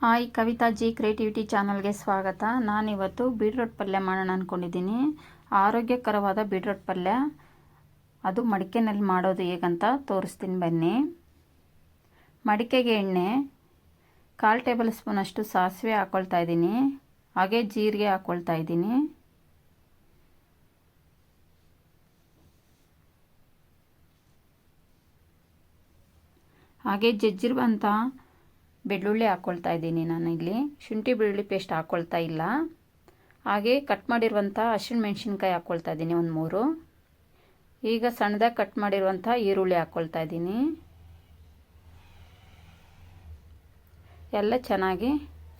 Hi, Kavita G, creativity ಚಾನಲ್ಗೆ ಸ್ವಾಗತ. ನಾನಿವತ್ತು ಬೀಟ್ರೋಟ್ ಪಲ್ಯ ಮಾಡೋಣ ಅಂದ್ಕೊಂಡಿದ್ದೀನಿ ಆರೋಗ್ಯಕರವಾದ ಬೀಟ್ರೋಟ್ ಪಲ್ಯ. ಅದು ಮಡಿಕೆನಲ್ಲಿ ಮಾಡೋದು ಹೇಗಂತ ತೋರಿಸ್ತೀನಿ ಬನ್ನಿ. ಮಡಿಕೆಗೆ ಎಣ್ಣೆ, ಕಾಲು ಟೇಬಲ್ ಸ್ಪೂನಷ್ಟು ಸಾಸಿವೆ ಹಾಕ್ಕೊಳ್ತಾ ಇದ್ದೀನಿ. ಹಾಗೆ ಜೀರಿಗೆ ಹಾಕ್ಕೊಳ್ತಾ ಇದ್ದೀನಿ. ಹಾಗೆ ಜಜ್ಜಿರುವಂಥ ಬೆಳ್ಳುಳ್ಳಿ ಹಾಕ್ಕೊಳ್ತಾ ಇದ್ದೀನಿ ನಾನು ಇಲ್ಲಿ. ಶುಂಠಿ, ಬೆಳ್ಳುಳ್ಳಿ ಪೇಸ್ಟ್ ಹಾಕ್ಕೊಳ್ತಾ ಇಲ್ಲ. ಹಾಗೆ ಕಟ್ ಮಾಡಿರುವಂಥ ಹಸಿರು ಮೆಣಸಿನ್ಕಾಯಿ ಹಾಕ್ಕೊಳ್ತಾ ಇದ್ದೀನಿ ಒಂದು ಮೂರು. ಈಗ ಸಣ್ಣದಾಗಿ ಕಟ್ ಮಾಡಿರುವಂಥ ಈರುಳ್ಳಿ ಹಾಕ್ಕೊಳ್ತಾ ಇದ್ದೀನಿ. ಎಲ್ಲ ಚೆನ್ನಾಗಿ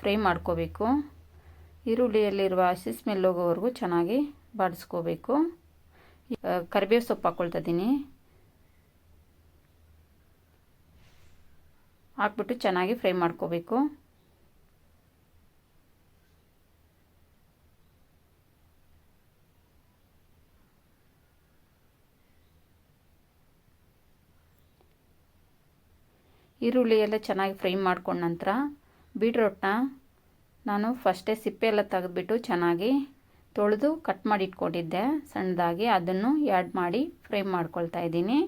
ಫ್ರೈ ಮಾಡ್ಕೋಬೇಕು. ಈರುಳ್ಳಿಯಲ್ಲಿರುವ ಹಸಿ ಸ್ಮೆಲ್ ಹೋಗೋವರೆಗೂ ಚೆನ್ನಾಗಿ ಬಾಡಿಸ್ಕೋಬೇಕು. ಕರಿಬೇವು ಸೊಪ್ಪು ಹಾಕ್ಕೊಳ್ತಾ ಇದ್ದೀನಿ. ಹಾಕ್ಬಿಟ್ಟು ಚೆನ್ನಾಗಿ ಫ್ರೈ ಮಾಡ್ಕೋಬೇಕು. ಈರುಳ್ಳಿ ಎಲ್ಲ ಚೆನ್ನಾಗಿ ಫ್ರೈ ಮಾಡ್ಕೊಂಡ ನಂತರ ಬೀಟ್ರೋಟ್ನ ನಾನು ಫಸ್ಟೇ ಸಿಪ್ಪೆ ಎಲ್ಲ ತೆಗೆದ್ಬಿಟ್ಟು ಚೆನ್ನಾಗಿ ತೊಳೆದು ಕಟ್ ಮಾಡಿ ಇಟ್ಕೊಂಡಿದ್ದೆ. ಸಣ್ಣದಾಗಿ ಅದನ್ನು ಆ್ಯಡ್ ಮಾಡಿ ಫ್ರೈ ಮಾಡ್ಕೊಳ್ತಾ ಇದ್ದೀನಿ.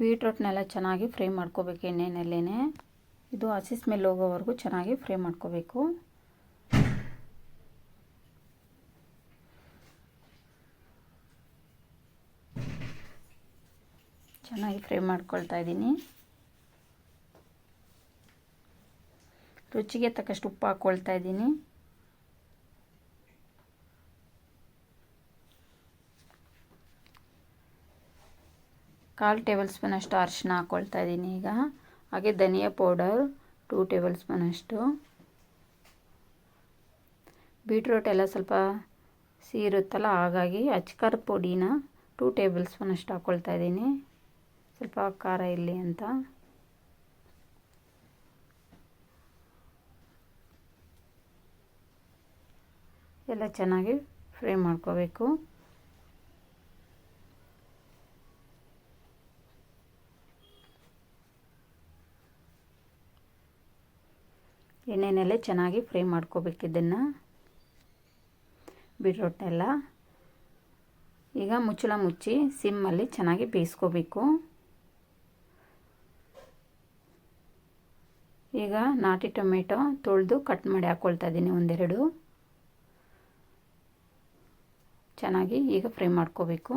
ಬೀಟ್ರೋಟ್ನೆಲ್ಲ ಚೆನ್ನಾಗಿ ಫ್ರೈ ಮಾಡ್ಕೋಬೇಕು ಎಣ್ಣೆನಲ್ಲೇ ಇದು ಹಸಿ ಸ್ಮೆಲ್ ಹೋಗೋವರೆಗೂ ಚೆನ್ನಾಗಿ ಫ್ರೈ ಮಾಡ್ಕೋಬೇಕು. ಚೆನ್ನಾಗಿ ಫ್ರೈ ಮಾಡ್ಕೊಳ್ತಾ ಇದ್ದೀನಿ. ರುಚಿಗೆ ತಕ್ಕಷ್ಟು ಉಪ್ಪು ಹಾಕ್ಕೊಳ್ತಾ ಇದ್ದೀನಿ. ಕಾಲು ಟೇಬಲ್ ಸ್ಪೂನಷ್ಟು ಅರಿಶಿನ ಹಾಕ್ಕೊಳ್ತಾ ಇದ್ದೀನಿ ಈಗ. ಹಾಗೆ ಧನಿಯಾ ಪೌಡರ್ ಟೂ ಟೇಬಲ್ ಸ್ಪೂನಷ್ಟು ಬೀಟ್ರೂಟ್ ಎಲ್ಲ ಸ್ವಲ್ಪ ಸೀರುತ್ತಲ್ಲ, ಹಾಗಾಗಿ ಅಚ್ಕರ್ ಪುಡಿನ ಟೂ ಟೇಬಲ್ ಸ್ಪೂನಷ್ಟು ಹಾಕ್ಕೊಳ್ತಾ ಇದ್ದೀನಿ. ಸ್ವಲ್ಪ ಖಾರ ಇರಲಿ ಅಂತ. ಎಲ್ಲ ಚೆನ್ನಾಗಿ ಫ್ರೈ ಮಾಡ್ಕೋಬೇಕು. ಎಣ್ಣೆನಲ್ಲೇ ಚೆನ್ನಾಗಿ ಫ್ರೈ ಮಾಡ್ಕೋಬೇಕು ಇದನ್ನು. ಬೀಟ್ರೋಟ್ನೆಲ್ಲ. ಈಗ ಮುಚ್ಚಳ ಮುಚ್ಚಿ ಸಿಮ್ಮಲ್ಲಿ ಚೆನ್ನಾಗಿ ಬೇಯಿಸ್ಕೋಬೇಕು. ಈಗ ನಾಟಿ ಟೊಮೆಟೊ ತೊಳೆದು ಕಟ್ ಮಾಡಿ ಹಾಕ್ಕೊಳ್ತಾ ಇದ್ದೀನಿ ಒಂದೆರಡು. ಚೆನ್ನಾಗಿ ಈಗ ಫ್ರೈ ಮಾಡ್ಕೋಬೇಕು.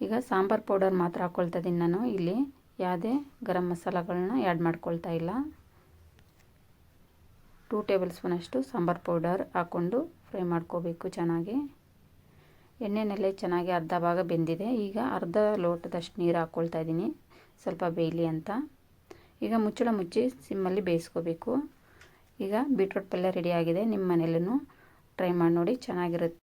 ಈಗ ಸಾಂಬಾರು ಪೌಡರ್ ಮಾತ್ರ ಹಾಕ್ಕೊಳ್ತಾ ಇದ್ದೀನಿ ನಾನು. ಇಲ್ಲಿ ಯಾವುದೇ ಗರಂ ಮಸಾಲಗಳನ್ನ ಆ್ಯಡ್ ಮಾಡ್ಕೊಳ್ತಾ ಇಲ್ಲ. ಟೂ ಟೇಬಲ್ ಸ್ಪೂನಷ್ಟು ಸಾಂಬಾರು ಪೌಡರ್ ಹಾಕ್ಕೊಂಡು ಫ್ರೈ ಮಾಡ್ಕೋಬೇಕು ಚೆನ್ನಾಗಿ. ಎಣ್ಣೆನಲ್ಲೇ ಚೆನ್ನಾಗಿ ಅರ್ಧ ಭಾಗ ಬೆಂದಿದೆ. ಈಗ ಅರ್ಧ ಲೋಟದಷ್ಟು ನೀರು ಹಾಕ್ಕೊಳ್ತಾ ಇದ್ದೀನಿ ಸ್ವಲ್ಪ ಬೇಯಲಿ ಅಂತ. ಈಗ ಮುಚ್ಚಳ ಮುಚ್ಚಿ ಸಿಮ್ಮಲ್ಲಿ ಬೇಯಿಸ್ಕೋಬೇಕು. ಈಗ ಬೀಟ್ರೋಟ್ ಪಲ್ಯ ರೆಡಿಯಾಗಿದೆ ನಿಮ್ಮ ಮನೇಲೂ ಟ್ರೈ ಮಾಡಿ ನೋಡಿ ಚೆನ್ನಾಗಿರುತ್ತೆ.